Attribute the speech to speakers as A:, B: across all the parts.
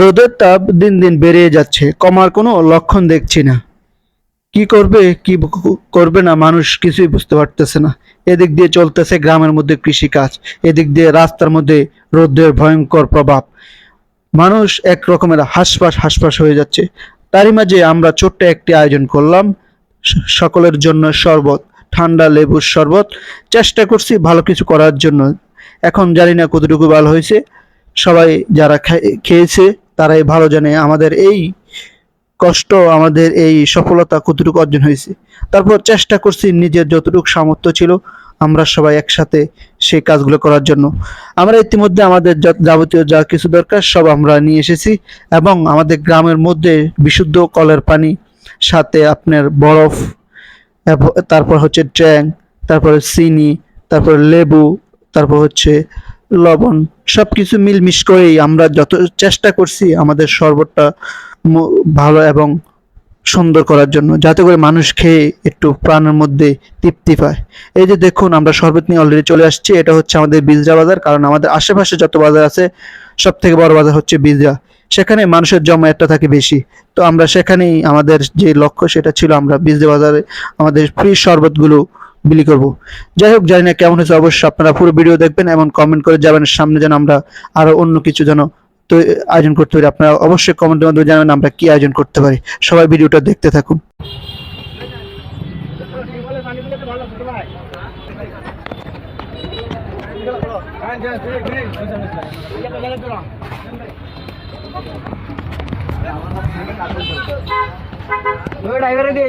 A: রোদের তাপ দিন দিন বেড়ে যাচ্ছে। কমার কোনো লক্ষণ দেখছি না। কি করবে কি করবে না, মানুষ কিছুই বুঝতে পারতেছে না। এদিক দিয়ে চলতেছে গ্রামের মধ্যে কৃষিকাজ, এদিক দিয়ে রাস্তার মধ্যে রোদের ভয়ঙ্কর প্রভাব। মানুষ এক রকমের হাসপাস হাসপাস হয়ে যাচ্ছে। তারই মাঝে আমরা ছোট্ট একটি আয়োজন করলাম। সকলের জন্য শরবত, ঠান্ডা লেবুর শরবত। চেষ্টা করছি ভালো কিছু করার জন্য। এখন জানি না কতটুকু ভালো হয়েছে। সবাই যারা খেয়েছে তারাই ভালো জানে আমাদের এই কষ্ট, আমাদের এই সফলতা কতটুকু অর্জন হয়েছে। তারপর চেষ্টা করছি নিজের যতটুকু সামর্থ্য ছিল আমরা সবাই একসাথে সেই কাজগুলো করার জন্য। আমরা ইতিমধ্যে আমাদের যাবতীয় যা কিছু দরকার সব আমরা নিয়ে এসেছি এবং আমাদের গ্রামের মধ্যে বিশুদ্ধ কলের পানি, সাথে আপনার বরফ তারপর হচ্ছে ট্যাং, তারপরে চিনি, তারপর লেবু, তারপর হচ্ছে লবণ সব কিছু মিলমিশ করেই আমরা যত চেষ্টা করছি আমাদের শরবতটা ভালো এবং সুন্দর করার জন্য, যাতে করে মানুষ খেয়ে একটু প্রাণের মধ্যে তৃপ্তি পায়। এই যে দেখুন, আমরা শরবত নিয়ে অলরেডি চলে আসছি। এটা হচ্ছে আমাদের বিজরা বাজার, কারণ আমাদের আশেপাশে যত বাজার আছে সব থেকে বড় বাজার হচ্ছে বিজরা। সেখানে মানুষের জমায়েতটা থাকে বেশি। তো আমরা সেখানেই আমাদের যে লক্ষ্য সেটা ছিল আমরা বিজরা বাজারে আমাদের ফ্রি শরবতগুলো বিলি করব। যাই হোক, জানি না কেমন হয়েছে, অবশ্যই আপনারা পুরো ভিডিও দেখবেন এবং কমেন্ট করে যাবেন, সামনে যেন আমরা আরও অন্য কিছু যেন তো আয়োজন করতে পারি। আপনারা অবশ্যই কমেন্টের মাধ্যমে জানাবেন আমরা কি আয়োজন করতে পারি। সবাই ভিডিওটা দেখতে থাকুন।
B: ড্রাইভারে দিয়ে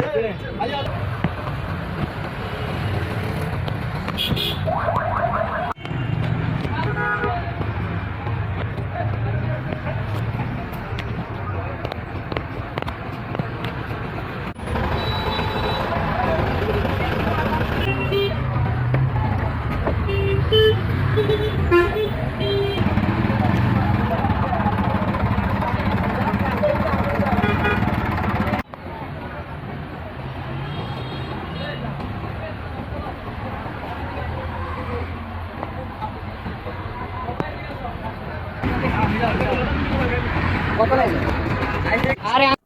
B: 네. 아니, 아니.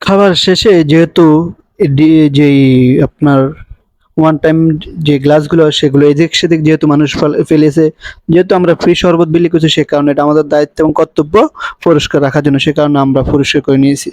A: খাবার শেষে যেহেতু যেই আপনার ওয়ান টাইম যে গ্লাসগুলো সেগুলো এদিক সেদিক যেহেতু মানুষ ফেল- ফেলেছে, যেহেতু আমরা ফ্রি শরবত বিলি করছি, সে কারণে এটা আমাদের দায়িত্ব এবং কর্তব্য পরিষ্কার রাখার জন্য, সে কারণে আমরা পরিষ্কার করে নিয়েছি।